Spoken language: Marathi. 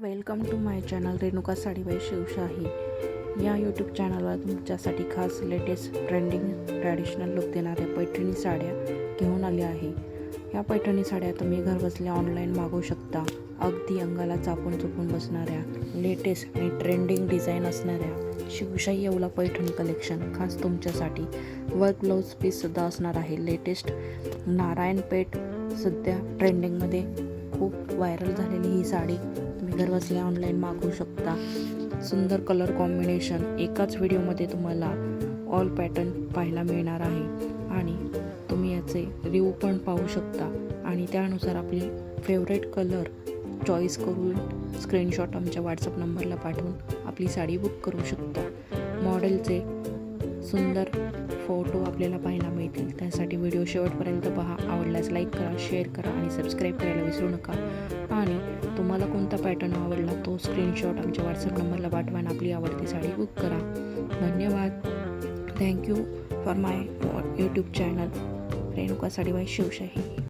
Welcome to my channel Renuka Sadibai Shivshahi. या यूट्यूब चॅनलवर तुमच्यासाठी खास लेटेस्ट ट्रेंडिंग ट्रॅडिशनल लुक देणाऱ्या पैठणी साड्या घेऊन आल्या आहे. या पैठणी साड्या तुम्ही घरबसल्या ऑनलाईन मागवू शकता. अगदी अंगाला चापून चुपून बसणाऱ्या लेटेस्ट आणि ट्रेंडिंग डिझाईन असणाऱ्या शिवशाही येवला पैठणी कलेक्शन खास तुमच्यासाठी वर्क ब्लाऊज पीससुद्धा असणार आहे. लेटेस्ट नारायणपेठ सध्या ट्रेंडिंगमध्ये खूप व्हायरल झालेली ही साडी तुम्ही घरबसल्या ऑनलाईन मागवू शकता. सुंदर कलर कॉम्बिनेशन एकाच व्हिडिओमध्ये तुम्हाला ऑल पॅटर्न पाहायला मिळणार आहे. आणि तुम्ही याचे रिव्ह्यू पण पाहू शकता. आणि त्यानुसार आपली फेवरेट कलर चॉईस करून स्क्रीनशॉट आमच्या व्हॉट्सअप नंबरला पाठवून आपली साडी बुक करू शकता. मॉडेलचे सुंदर फोटो आपल्याला पाहायला मिळतील. त्यासाठी व्हिडिओ शेवटपर्यंत पहा. आवडल्यास लाईक करा शेअर करा आणि सबस्क्राईब करायला विसरू नका. आणि तुम्हाला कोणता पॅटर्न आवडला तो स्क्रीनशॉट आमच्या व्हॉट्सअप नंबरला पाठवा आणि आपली आवडती साडी बुक करा. धन्यवाद. Thank you for my YouTube channel Renuka Sadibai Shivshahi.